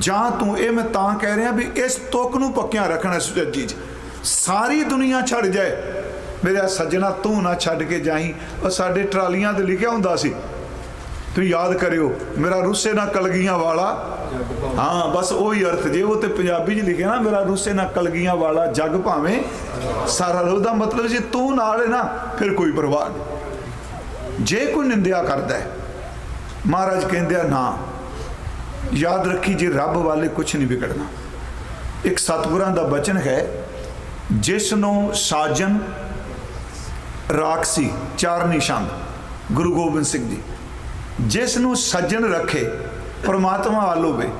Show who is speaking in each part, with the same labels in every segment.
Speaker 1: ਜਾਂ ਤੂੰ ਇਹ ਮੈਂ ਤਾਂ ਕਹਿ ਰਿਹਾ ਵੀ ਇਸ ਤੁਕ ਨੂੰ ਪੱਕਿਆਂ ਰੱਖਣਾ ਸੁਚੱਜੀ ਚ। ਸਾਰੀ ਦੁਨੀਆ ਛੱਡ ਜਾਏ। ਮੇਰੇ ਸੱਜਣਾ ਤੂੰ ਨਾ ਛੱਡ ਕੇ ਜਾਈ। ਉਹ ਸਾਡੇ ਟਰਾਲੀਆਂ ਤੇ ਲਿਖਿਆ ਹੁੰਦਾ ਸੀ। ਤੂੰ ਯਾਦ ਕਰਿਓ, ਮੇਰਾ ਰੂਸੇ ਨਾਲ ਕਲਗੀਆਂ ਵਾਲਾ। ਹਾਂ, ਬਸ ਉਹੀ ਅਰਥ ਜੇ ਉਹ ਤੇ ਪੰਜਾਬੀ 'ਚ ਲਿਖਿਆ ਨਾ, ਮੇਰਾ ਰੂਸੇ ਨਾ ਕਲਗੀਆਂ ਵਾਲਾ ਜੱਗ ਭਾਵੇਂ ਸਾਰਾ ਉਹਦਾ ਮਤਲਬ ਜੇ ਤੂੰ ਨਾਲ ਹੈ ਨਾ, ਫਿਰ ਕੋਈ ਪਰਵਾਹ ਨਹੀਂ। ਜੇ ਕੋਈ ਨਿੰਦਿਆ ਕਰਦਾ ਹੈ, ਮਹਾਰਾਜ ਕਹਿੰਦੇ ਆ ਨਾ ਯਾਦ ਰੱਖੀ ਜੇ ਰੱਬ ਵਾਲੇ ਕੁਝ ਨਹੀਂ ਵਿਗੜਨਾ। ਇੱਕ ਸਤਿਗੁਰਾਂ ਦਾ ਬਚਨ ਹੈ ਜਿਸ ਨੂੰ ਸਾਜਨ ਰਾਖਸੀ ਚਾਰ ਨਿਸ਼ਾਨ ਗੁਰੂ ਗੋਬਿੰਦ ਸਿੰਘ ਜੀ। ਜਿਸ ਨੂੰ ਸੱਜਣ ਰੱਖੇ, ਪਰਮਾਤਮਾ ਵੱਲ ਹੋਵੇ।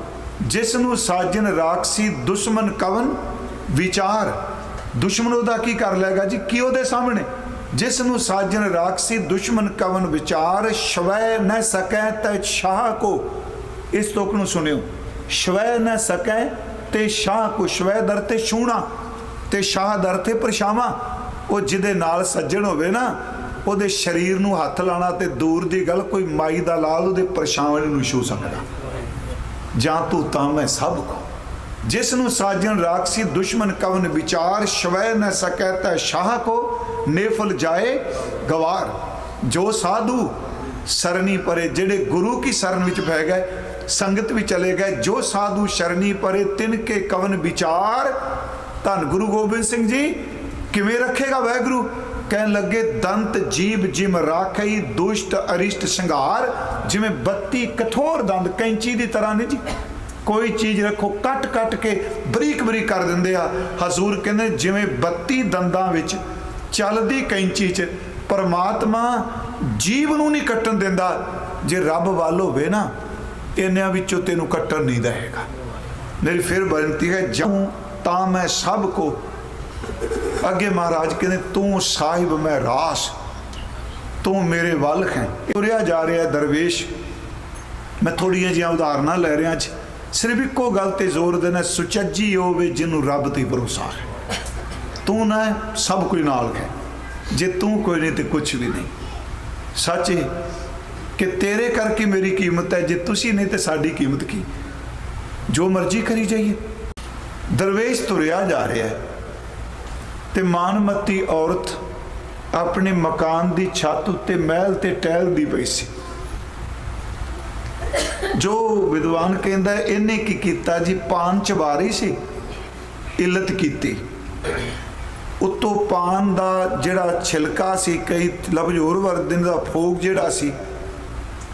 Speaker 1: ਜਿਸ ਨੂੰ ਸਾਜਨ ਰਾਖਸੀ ਦੁਸ਼ਮਨ ਕਵਨ, ਵਿਚਾਰ ਦੁਸ਼ਮਨ ਉਹਦਾ ਕੀ ਕਰ ਲੇਗਾ ਜੀ? ਕੀ ਉਹਦੇ ਸਾਹਮਣੇ? ਜਿਸ ਨੂੰ ਸਾਜਨ ਰਾਖਸੀ ਦੁਸ਼ਮਨ ਕਵਨ, ਵਿਚਾਰ, ਸ਼ਵੈ ਨ ਸਕੈ ਤੈ ਸ਼ਾਹ ਕੋ। ਇਸ ਤੁਕ ਨੂੰ ਸੁਣਿਓ। ਸ਼ਵੈ ਨ ਸਕੈ ਤੇ ਸ਼ਾਹ ਕੋ ਸ਼ਵੈ ਦਰ ਤੇ ਛੂਣਾ ਤੇ ਸ਼ਾਹ ਦਰ ਤੇ ਪਰਛਾਵਾਂ। ਉਹ ਜਿਹਦੇ ਨਾਲ ਸੱਜਣ ਹੋਵੇ ਨਾ, ਉਹਦੇ ਸਰੀਰ ਨੂੰ ਹੱਥ ਲਾਣਾ ਤੇ ਦੂਰ ਦੀ ਗੱਲ ਕੋਈ ਮਾਈ ਦਾ ਲਾਲ ਉਹਦੇ ਪਰਛਾਵੇਂ ਨੂੰ ਛੂ ਸਕਦਾ। ਜਾਂ ਤੂੰ ਤਾਂ ਮੈਂ ਸਭ ਕੋ ਜਿਸ ਨੂੰ ਸਾਜਣ ਰਾਖਸੀ ਦੁਸ਼ਮਨ ਕਵਨ ਵਿਚਾਰ, ਸ਼ਵੈ ਨ ਸਕੈ ਤੈ ਸ਼ਾਹ ਕੋ ਨੇਫਲ ਜਾਏ ਗਵਾਰ। ਜੋ ਸਾਧੂ ਸਰਨੀ ਪਰੇ, ਜਿਹੜੇ ਗੁਰੂ ਕੀ ਸ਼ਰਨ ਵਿੱਚ ਪੈ ਗਏ ਸੰਗਤ ਵੀ ਚਲੇ ਗਏ। ਜੋ ਸਾਧੂ ਸ਼ਰਣੀ ਪਰੇ ਤਿਨ ਕੇ ਕਵਨ ਵਿਚਾਰ, ਧੰਨ ਗੁਰੂ ਗੋਬਿੰਦ ਸਿੰਘ ਜੀ, ਕਿਵੇਂ ਰੱਖੇਗਾ ਵਾਹਿਗੁਰੂ? ਕਹਿਣ ਲੱਗੇ, ਦੰਤ ਜੀਬ ਜਿਮ ਰਾਖਈ, ਦੁਸ਼ਟ ਅਰਿਸ਼ਟ ਸੰਘਾਰ ਜਿਵੇਂ 32 ਕਠੋਰ ਦੰਦ, ਕੈਂਚੀ ਦੀ ਤਰ੍ਹਾਂ ਨੇ ਜੀ। ਕੋਈ ਚੀਜ਼ ਰੱਖੋ, ਕੱਟ ਕੱਟ ਕੇ ਬਰੀਕ ਬਰੀਕ ਕਰ ਦਿੰਦੇ ਆ। ਹਜ਼ੂਰ ਕਹਿੰਦੇ, ਜਿਵੇਂ 32 ਦੰਦਾਂ ਵਿੱਚ ਚੱਲਦੀ ਕੈਂਚੀ 'ਚ, ਪਰਮਾਤਮਾ ਜੀਵ ਨੂੰ ਨਹੀਂ ਕੱਟਣ ਦਿੰਦਾ। ਜੇ ਰੱਬ ਵੱਲ ਹੋਵੇ ਨਾ ਇਹਨਾਂ ਵਿੱਚੋਂ ਤੈਨੂੰ ਕੱਟਣ ਨਹੀਂ ਦੇਗਾ ਮੇਰੀ ਫਿਰ ਬੇਨਤੀ ਹੈ, ਜਾਉ ਤਾਂ ਮੈਂ ਸਭ ਕੋ। ਅੱਗੇ ਮਹਾਰਾਜ ਕਹਿੰਦੇ, ਤੂੰ ਸਾਹਿਬ, ਮੈਂ ਰਾਸ। ਤੂੰ ਮੇਰੇ ਵੱਲ ਹੈ। ਤੁਰਿਆ ਜਾ ਰਿਹਾ ਦਰਵੇਸ਼। ਮੈਂ ਥੋੜੀਆਂ ਜਿਹੀਆਂ ਉਦਾਹਰਨਾਂ ਲੈ ਰਿਹਾ ਅੱਜ। ਸਿਰਫ ਇੱਕੋ ਗੱਲ ਤੇ ਜ਼ੋਰ ਦੇਣਾ, ਸੁਚੱਜੀ ਹੋਵੇ ਜਿਹਨੂੰ ਰੱਬ ਤੇ ਭਰੋਸਾ ਹੈ। ਤੂੰ ਨਾ ਸਭ ਕੋਈ ਨਾਲ ਹੈ। ਜੇ ਤੂੰ ਕੋਈ ਨਹੀਂ ਤੇ ਕੁਝ ਵੀ ਨਹੀਂ। ਸੱਚ ਹੈ ਕਿ ਤੇਰੇ ਕਰਕੇ ਮੇਰੀ ਕੀਮਤ ਹੈ, ਜੇ ਤੁਸੀਂ ਨਹੀਂ ਤੇ ਸਾਡੀ ਕੀਮਤ ਕੀ? ਜੋ ਮਰਜ਼ੀ ਕਰੀ ਜਾਈਏ। ਦਰਵੇਸ਼ ਤੁਰਿਆ ਜਾ ਰਿਹਾ ਹੈ ਤੇ ਮਾਨਮਤੀ ਔਰਤ ਆਪਣੇ ਮਕਾਨ ਦੀ ਛੱਤ ਉੱਤੇ ਮਹਿਲ ਤੇ ਟਹਿਲਦੀ ਪਈ ਸੀ। ਜੋ ਵਿਦਵਾਨ ਕਹਿੰਦਾ ਇਹਨੇ ਕੀ ਕੀਤਾ ਜੀ? ਪਾਨ ਚਬਾ ਰਹੀ ਸੀ, ਇਲਤ ਕੀਤੀ। ਉਤੋਂ ਪਾਨ ਦਾ ਜਿਹੜਾ ਛਿਲਕਾ ਸੀ, ਕਈ ਲਫ਼ਜ਼ ਹੋਰ ਦਾ ਫੋਕ ਜਿਹੜਾ ਸੀ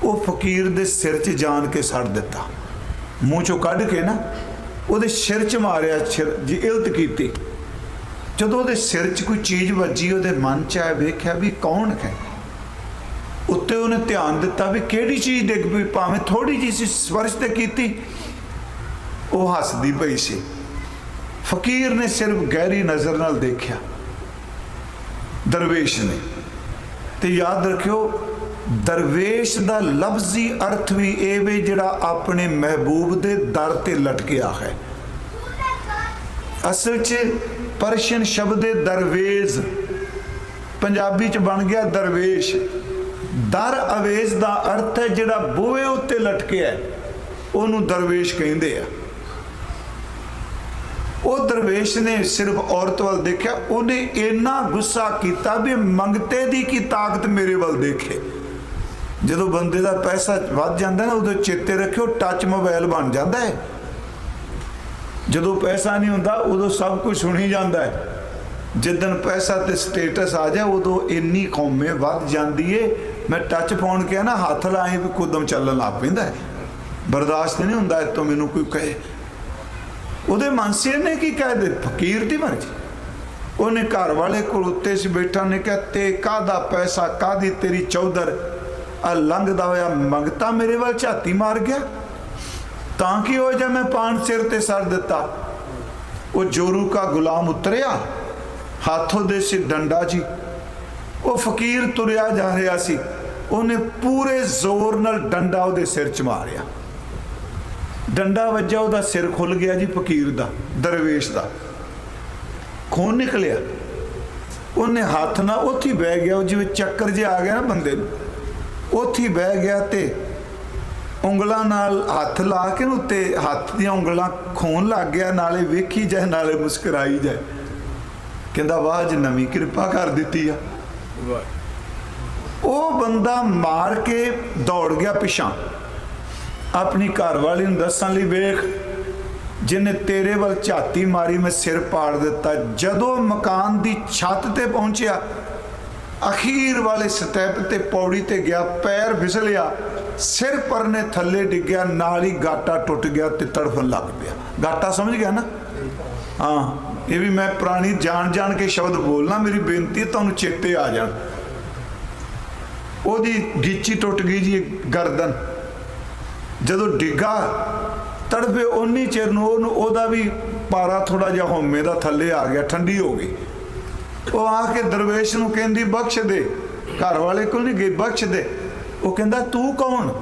Speaker 1: ਉਹ ਫਕੀਰ ਦੇ ਸਿਰ 'ਚ ਜਾਣ ਕੇ ਸੜ ਦਿੱਤਾ। ਮੂੰਹ ਚੋਂ ਕੱਢ ਕੇ ਨਾ ਉਹਦੇ ਸਿਰ 'ਚ ਮਾਰਿਆ ਜੀ ਇਲਤ ਕੀਤੀ। ਜਦੋਂ ਉਹਦੇ ਸਿਰ 'ਚ ਕੋਈ ਚੀਜ਼ ਵੱਜੀ, ਉਹਦੇ ਮਨ 'ਚ ਆਇਆ, ਵੇਖਿਆ ਵੀ ਕੌਣ ਹੈ। ਉੱਤੇ ਉਹਨੇ ਧਿਆਨ ਦਿੱਤਾ ਵੀ ਕਿਹੜੀ ਚੀਜ਼ ਡਿੱਗ ਪਈ, ਭਾਵੇਂ ਥੋੜੀ ਜਿਹੀ ਸੀ ਸਪਰਸ਼ ਤੇ ਕੀਤੀ। ਉਹ ਹੱਸਦੀ ਪਈ ਸੀ। ਫਕੀਰ ਨੇ ਸਿਰਫ ਗਹਿਰੀ ਨਜ਼ਰ ਨਾਲ ਦੇਖਿਆ। ਦਰਵੇਸ਼ ਨੇ। ਤੇ ਯਾਦ ਰੱਖਿਓ ਦਰਵੇਸ਼ ਦਾ ਲਫ਼ਜ਼ੀ ਅਰਥ ਵੀ ਇਹ ਵੀ ਜਿਹੜਾ ਆਪਣੇ ਮਹਿਬੂਬ ਦੇ ਦਰ ਤੇ ਲਟਕਿਆ ਹੈ। ਅਸਲ 'ਚ ਪਰਸ਼ੀਅਨ ਸ਼ਬਦ ਦੇ ਦਰਵੇਜ਼। ਪੰਜਾਬੀ 'ਚ ਬਣ ਗਿਆ ਦਰਵੇਸ਼। ਦਰ ਅਵੇਜ਼ ਦਾ ਅਰਥ ਹੈ ਜਿਹੜਾ ਬੂਹੇ ਉੱਤੇ ਲਟਕਿਆ ਉਹਨੂੰ ਦਰਵੇਸ਼ ਕਹਿੰਦੇ ਆ। ਉਹ ਦਰਵੇਸ਼ ਨੇ ਸਿਰਫ ਔਰਤ ਵੱਲ ਦੇਖਿਆ। ਉਹਨੇ ਇੰਨਾ ਗੁੱਸਾ ਕੀਤਾ ਵੀ ਮੰਗਤੇ ਦੀ ਕੀ ਤਾਕਤ ਮੇਰੇ ਵੱਲ ਦੇਖੇ। ਜਦੋਂ ਬੰਦੇ ਦਾ ਪੈਸਾ ਵੱਧ ਜਾਂਦਾ ਨਾ ਉਦੋਂ ਚੇਤੇ ਰੱਖਿਓ ਟੱਚ ਮੋਬਾਈਲ ਬਣ ਜਾਂਦਾ ਹੈ। ਜਦੋਂ ਪੈਸਾ ਨਹੀਂ ਹੁੰਦਾ, ਉਦੋਂ ਸਭ ਕੁਝ ਸੁਣੀ ਜਾਂਦਾ ਹੈ। ਜਿੱਦਨ ਪੈਸਾ ਤੇ ਸਟੇਟਸ ਆ ਜਾ ਉਦੋਂ ਇੰਨੀ ਕੌਮੇ ਵੱਧ ਜਾਂਦੀ ਏ। ਮੈਂ ਟੱਚ ਫੋਨ ਕਿਹਾ ਨਾ, ਹੱਥ ਲਾਏ ਵੀ ਕੁਦਮ ਚੱਲਣ ਲੱਗ ਪੈਂਦਾ ਹੈ। ਬਰਦਾਸ਼ਤ ਨਹੀਂ ਹੁੰਦਾ ਇਹ ਮੈਨੂੰ ਕੋਈ ਕਹੇ। ਉਹਦੇ ਮਨਸੇ ਨੇ ਕੀ ਕਹਿ ਦੇ ਫਕੀਰ ਦੀ ਮਰਜ਼ੀ। ਉਹਨੇ ਘਰ ਵਾਲੇ ਕੋਲ ਉੱਤੇ ਸੀ ਬੈਠਾ ਨੇ ਕਿਹਾ, ਤੇ ਕਾਦਾ ਪੈਸਾ ਕਾਦੀ ਤੇਰੀ ਚੌਧਰ? ਆ ਲੰਘਦਾ ਹੋਇਆ ਮੰਗਤਾ ਮੇਰੇ ਵੱਲ ਝਾਤੀ ਮਾਰ ਗਿਆ। ਤਾਂ ਕਿ ਉਹ ਜੇ ਮੈਂ ਪਾਨ ਸਿਰ ਤੇ ਸਰ ਦਿੱਤਾ? ਉਹ ਜੋਰੂ ਕਾ ਗੁਲਾਮ ਉਤਰਿਆ। ਹੱਥੋਂ ਦੇ ਸੀ ਡੰਡਾ ਜੀ। ਉਹ ਫਕੀਰ ਤੁਰਿਆ ਜਾ ਰਿਹਾ ਸੀ। ਉਹਨੇ ਪੂਰੇ ਜ਼ੋਰ ਨਾਲ ਡੰਡਾ ਉਹਦੇ ਸਿਰ 'ਚ ਮਾਰਿਆ। ਡੰਡਾ ਵੱਜਾ ਉਹਦਾ ਸਿਰ ਖੁੱਲ ਗਿਆ ਜੀ ਫਕੀਰ ਦਾ, ਦਰਵੇਸ਼ ਦਾ। ਖੂਨ ਨਿਕਲਿਆ। ਉਹਨੇ ਹੱਥ ਨਾਲ ਉੱਥੇ ਬਹਿ ਗਿਆ, ਉਹ ਜਿਵੇਂ ਚੱਕਰ ਜਿਹਾ ਆ ਗਿਆ ਨਾ ਬੰਦੇ ਨੂੰ। ਉੱਥੇ ਬਹਿ ਗਿਆ ਤੇ ਉਂਗਲਾਂ ਨਾਲ ਹੱਥ ਲਾ ਕੇ ਉੱਤੇ ਹੱਥ ਦੀਆਂ ਉਂਗਲਾਂ ਖੂਨ ਲੱਗ ਗਿਆ ਨਾਲੇ ਵੇਖੀ ਜਾਏ ਨਾਲੇ ਮੁਸਕਰਾਈ ਜਾਏ। ਕਹਿੰਦਾ ਵਾਹ ਅੱਜ ਨਵੀਂ ਕਿਰਪਾ ਕਰ ਦਿੱਤੀ ਆ। ਉਹ ਬੰਦਾ ਮਾਰ ਕੇ ਦੌੜ ਗਿਆ ਪਿਛਾਂ। ਆਪਣੀ ਘਰ ਵਾਲੀ ਨੂੰ ਦੱਸਣ ਲਈ ਵੇਖ ਜਿਹਨੇ ਤੇਰੇ ਵੱਲ ਝਾਤੀ ਮਾਰੀ ਮੈਂ ਸਿਰ ਪਾੜ ਦਿੱਤਾ। ਜਦੋਂ ਮਕਾਨ ਦੀ ਛੱਤ ਤੇ ਪਹੁੰਚਿਆ ਅਖੀਰ ਵਾਲੇ ਸਟੈਪ ਤੇ ਪੌੜੀ ਤੇ ਗਿਆ, ਪੈਰ ਫਿਸਲਿਆ, ਸਿਰ ਪਰਨੇ ਥੱਲੇ ਡਿੱਗਿਆ, ਨਾਲ ਹੀ ਗਾਟਾ ਟੁੱਟ ਗਿਆ ਤੇ ਤੜਫਣ ਲੱਗ ਪਿਆ। ਗਾਟਾ ਸਮਝ ਗਿਆ ਨਾ? ਹਾਂ, ਇਹ ਵੀ ਮੈਂ ਪੁਰਾਣੀ ਜਾਣ ਜਾਣ ਕੇ ਸ਼ਬਦ ਬੋਲਣਾ, ਮੇਰੀ ਬੇਨਤੀ ਹੈ ਤੁਹਾਨੂੰ ਚੇਤੇ ਆ ਜਾਣ। ਉਹਦੀ ਗੀਚੀ ਟੁੱਟ ਗਈ ਜੀ ਗਰਦਨ। ਜਦੋਂ ਡਿੱਗਾ, ਤੜਫੇ ਉਨੀ ਚਿਰ ਨੂੰ ਉਹਨੂੰ ਉਹਦਾ ਵੀ ਪਾਰਾ ਥੋੜਾ ਜਿਹਾ ਹਉਮੈ ਦਾ ਥੱਲੇ ਆ ਗਿਆ ਠੰਡੀ ਹੋ ਗਈ। ਉਹ ਆ ਕੇ ਦਰਵੇਸ਼ ਨੂੰ ਕਹਿੰਦੀ, ਬਖਸ਼ ਦੇ। ਘਰ ਵਾਲੇ ਕੋਲ ਨਹੀਂ ਗਈ, ਬਖਸ਼ ਦੇ। ਉਹ ਕਹਿੰਦਾ, ਤੂੰ ਕੌਣ?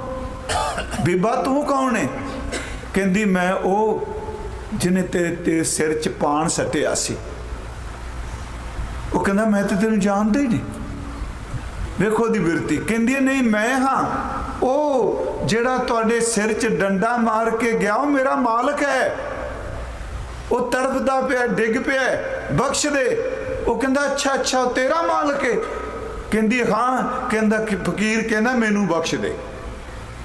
Speaker 1: ਬੀਬਾ, ਤੂੰ ਕੌਣ ਹੈ ਕਹਿੰਦੀ, ਮੈਂ ਉਹ ਜਿਹਨੇ ਤੇਰੇ ਤੇ ਸਿਰ 'ਚ ਪਾਣ ਸੱਟਿਆ ਸੀ। ਉਹ ਕਹਿੰਦਾ, ਮੈਂ ਤੇ ਤੈਨੂੰ ਜਾਣਦਾ ਹੀ ਨਹੀਂ। ਵੇਖੋ ਦੀ ਬਿਰਤੀ। ਕਹਿੰਦੀ, ਨਹੀਂ, ਮੈਂ ਹਾਂ। ਉਹ ਜਿਹੜਾ ਤੁਹਾਡੇ ਸਿਰ 'ਚ ਡੰਡਾ ਮਾਰ ਕੇ ਗਿਆ, ਉਹ ਮੇਰਾ ਮਾਲਕ ਹੈ। ਉਹ ਤੜਫਦਾ ਪਿਆ, ਡਿੱਗ ਪਿਆ ਬਖਸ਼ ਦੇ। ਉਹ ਕਹਿੰਦਾ, ਅੱਛਾ ਅੱਛਾ, ਤੇਰਾ ਮਾਲਕ ਹੈ ਕਹਿੰਦੀ, ਹਾਂ। ਕਹਿੰਦਾ, ਕਿ ਫਕੀਰ ਕਹਿੰਦਾ, ਮੈਨੂੰ ਬਖਸ਼ ਦੇ।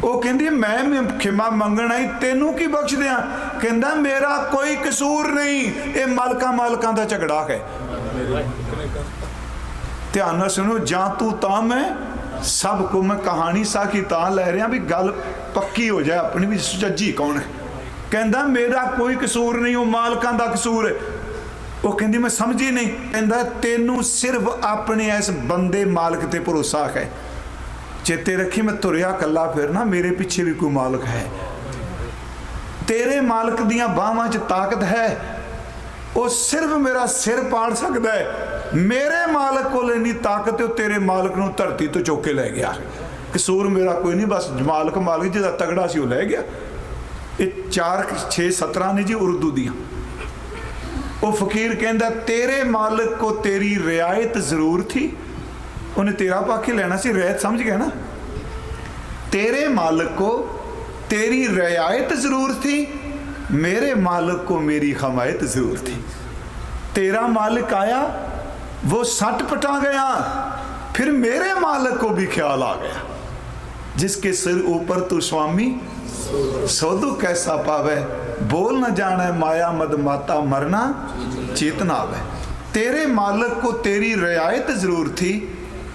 Speaker 1: ਉਹ ਕਹਿੰਦੀ, ਮੈਂ ਖਿਮਾ ਮੰਗਣ ਆਈ ਤੈਨੂੰ ਕੀ ਬਖਸ਼ ਦਿਆਂ ਕਹਿੰਦਾ, ਮੇਰਾ ਕੋਈ ਕਸੂਰ ਨਹੀਂ। ਇਹ ਮਾਲਕਾਂ ਮਾਲਕਾਂ ਦਾ ਝਗੜਾ ਹੈ। ਧਿਆਨ ਨਾਲ ਸੁਣੋ, ਜਾਂ ਤੂੰ ਤਾਂ ਮੈਂ ਸਭ ਕੋ ਮੈਂ ਕਹਾਣੀ ਸਾਖੀ ਤਾਂ ਲੈ ਰਿਹਾ ਵੀ ਗੱਲ ਪੱਕੀ ਹੋ ਜਾਏ, ਆਪਣੀ ਵੀ ਸੁਚੱਜੀ ਕੌਣ ਹੈ? ਕਹਿੰਦਾ, ਮੇਰਾ ਕੋਈ ਕਸੂਰ ਨਹੀਂ, ਉਹ ਮਾਲਕਾਂ ਦਾ ਕਸੂਰ ਹੈ ਉਹ ਕਹਿੰਦੀ, ਮੈਂ ਸਮਝੀ ਨਹੀਂ। ਕਹਿੰਦਾ, ਤੈਨੂੰ ਸਿਰਫ ਆਪਣੇ ਇਸ ਬੰਦੇ ਮਾਲਕ ਤੇ ਭਰੋਸਾ ਹੈ। ਚੇਤੇ ਰੱਖੀ, ਮੈਂ ਤੁਰਿਆ ਕੱਲਾ ਫਿਰਨਾ, ਮੇਰੇ ਪਿੱਛੇ ਵੀ ਕੋਈ ਮਾਲਕ ਹੈ। ਤੇਰੇ ਮਾਲਕ ਦੀਆਂ ਬਾਹਾਂ 'ਚ ਤਾਕਤ ਹੈ। ਉਹ ਸਿਰਫ ਮੇਰਾ ਸਿਰ ਪਾੜ ਸਕਦਾ ਹੈ। ਮੇਰੇ ਮਾਲਕ ਕੋਲ ਇੰਨੀ ਤਾਕਤ ਉਹ ਤੇਰੇ ਮਾਲਕ ਨੂੰ ਧਰਤੀ ਤੋਂ ਚੁੱਕ ਕੇ ਲੈ ਗਿਆ। ਕਸੂਰ ਮੇਰਾ ਕੋਈ ਨਹੀਂ, ਬਸ ਮਾਲਕ ਮਾਲਕ ਜਿਹਦਾ ਤਗੜਾ ਸੀ, ਉਹ ਲੈ ਗਿਆ। ਇਹ 4 6 17 ਨੇ ਜੀ ਉਰਦੂ ਦੀਆਂ। ਉਹ ਫਕੀਰ ਕਹਿੰਦਾ ਤੇਰੇ ਮਾਲਕ ਕੋ ਤੇਰੀ ਰਿਆਇਤ ਜ਼ਰੂਰ ਥੀ ਉਹਨੇ ਤੇਰਾ ਪਾ ਕੇ ਲੈਣਾ ਸੀ ਰਿਆਇਤ ਸਮਝ ਗਿਆ ਨਾ तेरे मालिक को तेरी रियायत जरूर थी मेरे मालिक को मेरी हमायत जरूर थी तेरा मालिक आया वो सट पटा गया फिर मेरे मालिक को भी ख्याल आ गया जिसके सिर ऊपर तू स्वामी सौदू कैसा पावे बोल न जाने माया मद माता मरना चेतना आवे तेरे मालिक को तेरी रियायत जरूर थी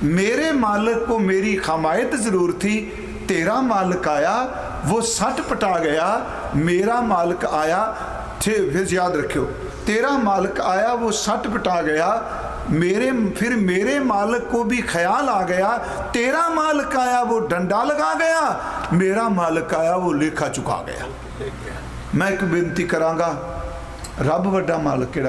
Speaker 1: मेरे मालिक को मेरी हमायत जरूर थी तेरा मालिक आया वो सट पटा गया मेरा मालिक आया थे फिर याद रखियो तेरा मालिक आया वो सट पटा गया मेरे फिर मेरे मालिक को भी ख्याल आ गया तेरा मालिक आया वो डंडा लगा गया मेरा मालिक आया वो लेखा चुका गया मैं एक बेनती करांगा ਰੱਬ ਵੱਡਾ ਮਾਲਕ ਕਿਹੜਾ